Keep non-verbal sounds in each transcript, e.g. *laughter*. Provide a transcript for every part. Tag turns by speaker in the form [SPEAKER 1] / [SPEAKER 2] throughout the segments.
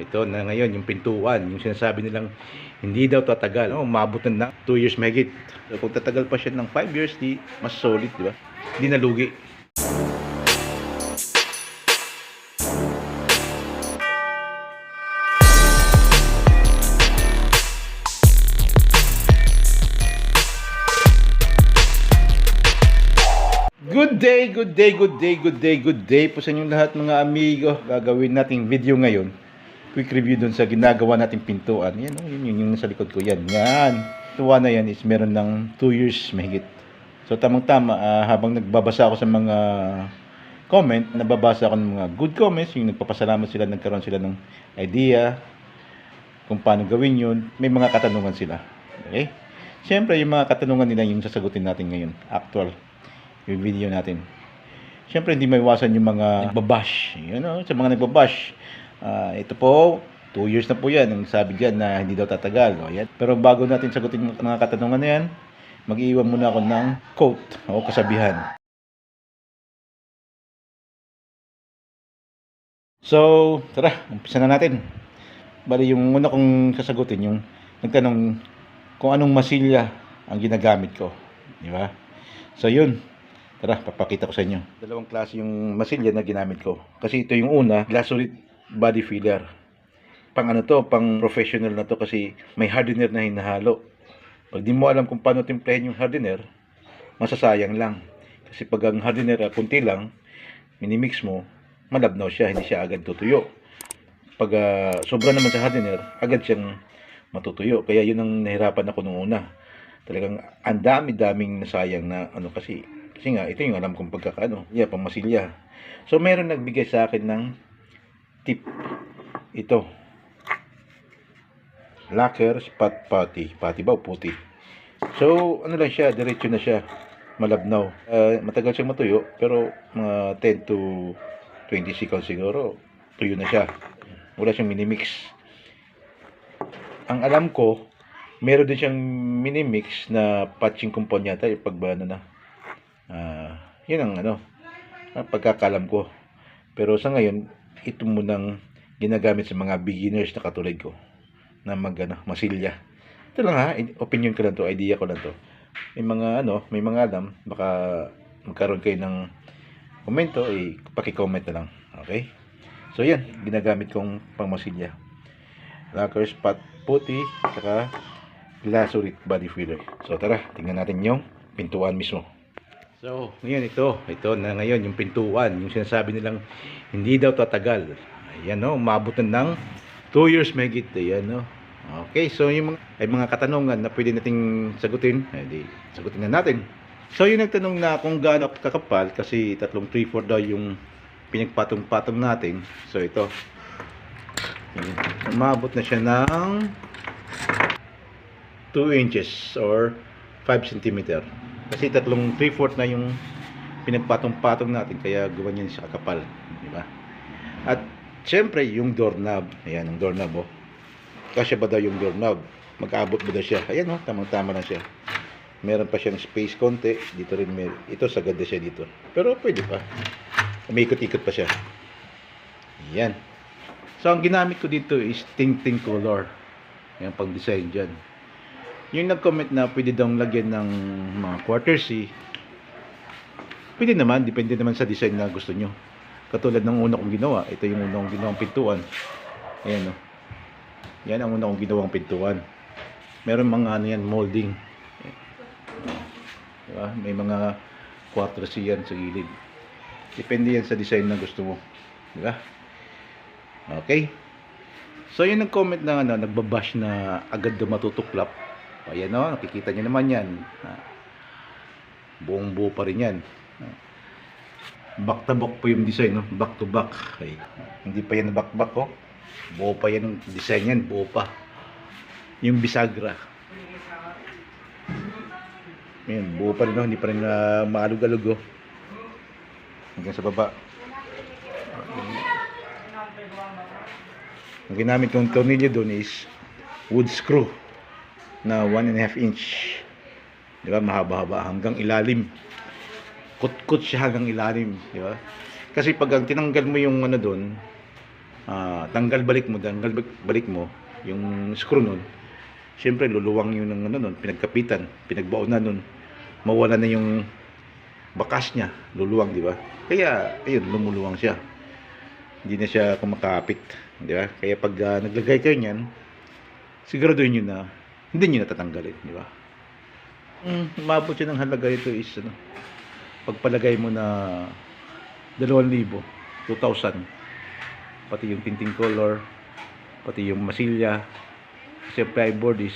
[SPEAKER 1] ito na ngayon, yung pintuan, yung sinasabi nilang hindi daw tatagal. Oh, umabot na 2 years mahigit. So, kung tatagal pa siya ng 5 years, di mas solid, di ba? Hindi nalugi. Good day, good day, good day, good day, good day po sa inyong lahat mga amigo. Gagawin nating video ngayon. Quick review dun sa ginagawa nating pintuan. Yan, oh, yun, yun, yung nasa likod ko. Yan, yan. Tuwa na yan is meron ng 2 years mahigit. So tamang-tama, ah, habang nagbabasa ako sa mga comment, nababasa ako ng mga good comments, yung nagpapasalamat sila, nagkaroon sila ng idea kung paano gawin yun. May mga katanungan sila. Okay? Siyempre, yung mga katanungan nila yung sasagutin natin ngayon. Actual yung video natin. Siyempre, hindi maiwasan yung mga nagbabash. You know, sa mga nagbabash. Ah, ito po, 2 years na po yan. Ang sabi dyan na hindi daw tatagal. O, yan. Pero bago natin sagutin yung mga katanungan na yan, mag-iwan muna ako ng quote o kasabihan. So, tara, umpisa na natin. Bali, yung una kong sasagutin, yung nagtanong kung anong masilya ang ginagamit ko. Di ba? So, yun. Tara, papakita ko sa inyo. Dalawang klase yung masilya na ginamit ko. Kasi ito yung una, Glasurit Body Filler. Pang ano to, pang professional na to kasi may hardener na hinahalo. Pag di mo alam kung paano timplahin yung hardener, masasayang lang. Kasi pag ang hardener ah, kunti lang, minimix mo, malabnaw siya, hindi siya agad tutuyo. Pag ah, sobra naman sa hardener, agad siyang matutuyo. Kaya yun ang nahirapan ako nung una. Talagang ang dami-daming nasayang na ano kasi kasi nga ito yung alam kong pagkakaano, yeah, pamasilya. So meron nagbigay sa akin ng tip. Ito. Lacquer spot putty. Putty ba puti? So ano lang siya, diretso na siya. Malabnaw. Uh, matagal siyang matuyo pero mga 10 to 20 seconds siguro tuyo na siya. Wala siyang minimix. Ang alam ko, meron din siyang minimix na patching compound yata yung pag ano na. Ah, yun ang ano, ang pagkakalam ko. Pero sa ngayon, ito munang ginagamit sa mga beginners na katulad ko na mag ano, masilya. Ito lang ha, opinion ko lang to, idea ko lang to. May mga ano, may mga alam, baka magkaroon kayo ng komento, eh, paki-comment na lang. Okay? So yan, ginagamit kong pangmasilya. Lacquer spot puti, saka glasurit body filler. So tara, tingnan natin yung pintuan mismo. So, ngayon ito, ito na ngayon yung pintuan, yung sinasabi nilang hindi daw tatagal. Ayan no, umabot na ng 2 years mahigit. Ayan no. Okay, so yung mga, ay mga katanungan na pwede nating sagutin, eh di, sagutin na natin. So yung nagtanong na kung gaano kakapal, kasi tatlong 3-4 daw yung pinagpatong-patong natin. So ito, umabot na siya ng 2 inches or 5 centimeter. Kasi tatlong 3-4 na yung pinagpatong-patong natin kaya gawa niya siya kakapal, di ba? At syempre yung doorknob, ayan ang doorknob oh. Kasya ba daw yung doorknob? Mag-abot ba daw siya? Ayan oh, tamang-tama na siya. Meron pa siyang space konti, dito rin may ito sagad na siya dito. Pero pwede pa. May ikot-ikot pa siya. Ayan. So ang ginamit ko dito is Ting Ting color. Ayan pang design diyan. Yung nag-comment na pwede daw lagyan ng mga quarter C, pwede naman, depende naman sa design na gusto nyo. Katulad ng una kong ginawa, ito yung una kong ginawang pintuan. Ayan o. Yan ang una kong ginawang pintuan. Meron mga ano yan, molding. Diba? May mga quarter C yan sa gilid. Depende yan sa design na gusto mo. Diba? Okay. So yung nag-comment na ano, nagbabash na agad daw matutuklap. O, Ayan o, nakikita nyo naman yan. Ah, Buong buo pa rin yan. Ah, Back to back po yung design, no? back to back. Ay, hindi pa yan back back, oh. Buo pa yan yung design yan, buo pa. Yung bisagra. Ayan, buo pa rin, no? hindi pa rin uh, maalog-alog, oh. Hanggang sa baba. Ang ginamit kong tornilyo doon is wood screw na 1 and a half inch. Di ba? Mahaba-haba hanggang ilalim. Kut-kut siya hanggang ilalim. Di ba? Kasi pag ang tinanggal mo yung ano doon, ah, tanggal balik mo, tanggal balik- mo, yung screw nun, syempre luluwang yun ng ano nun, pinagkapitan, pinagbaonan nun, mawala na yung bakas niya, luluwang, di ba? Kaya, ayun, lumuluwang siya. Hindi na siya kumakapit, di ba? Kaya pag ah, naglagay kayo niyan, siguraduhin nyo na hindi nyo natatanggalin, di ba? Mm, umabot siya ng halaga ito is ano, pagpalagay mo na 2,000, 2,000, pati yung tinting color, pati yung masilya, kasi plyboard is,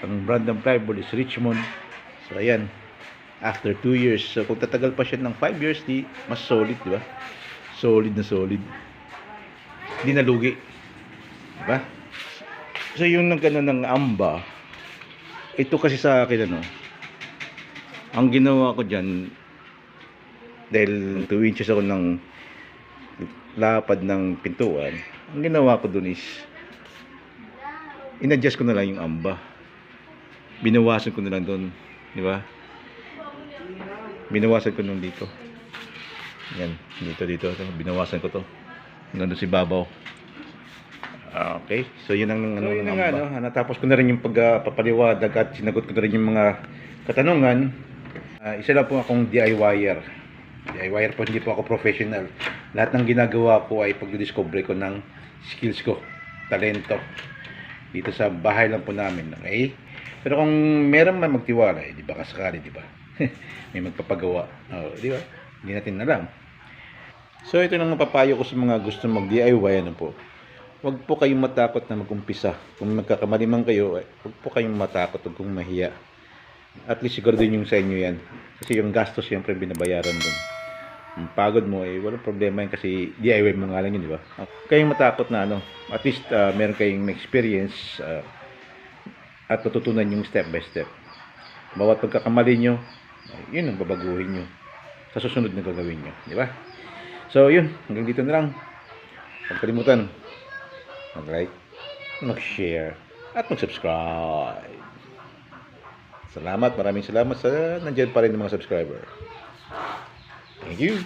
[SPEAKER 1] ang brand ng plyboard is Richmond. So, ayan, after 2 years, so kung tatagal pa siya ng 5 years, di, mas solid, di ba? Solid na solid. Hindi nalugi. Di ba? So, yung nagkano ng amba, ito kasi sa akin, ano, ang ginawa ko dyan, dahil 2 inches ako ng lapad ng pintuan, ang ginawa ko dun is, inadjust ko na lang yung amba. Binawasan ko na lang dun, di ba? Binawasan ko nung dito. Yan, dito, dito. Binawasan ko to. Hanggang doon si Babaw. Ah, Okay, so yun ang ano
[SPEAKER 2] yun
[SPEAKER 1] ng
[SPEAKER 2] na nga,
[SPEAKER 1] amba. Natapos ko na rin yung pagpapaliwadag at sinagot ko na rin yung mga katanungan. Ah, isa lang po akong DIYer. DIYer po, hindi po ako professional. Lahat ng ginagawa ko ay pag-discover ko ng skills ko, talento. Dito sa bahay lang po namin, okay? Pero kung meron man magtiwala, eh, di ba kasakali, di ba? *laughs* May magpapagawa. Oh, di ba? Hindi natin alam. So ito nang mapapayo ko sa mga gusto mag-DIY ano po. Huwag po kayong matakot na mag-umpisa. Kung magkakamali man kayo, eh, huwag po kayong matakot, huwag kong mahiya. At least siguro din yung sa inyo yan. Kasi yung gastos siyempre binabayaran dun. Ang pagod mo eh, walang problema yun kasi DIY mo nga lang yun, di ba? Kayong matakot na ano, at least ah, meron kayong experience ah, at natutunan yung step by step. Bawat pagkakamali nyo, yun ang babaguhin nyo sa susunod na gagawin nyo, di ba? So, yun, hanggang dito na lang. Huwag kalimutan, mag-like, mag-share, at mag-subscribe. Salamat, maraming salamat sa nandyan pa rin ng mga subscriber. Thank you.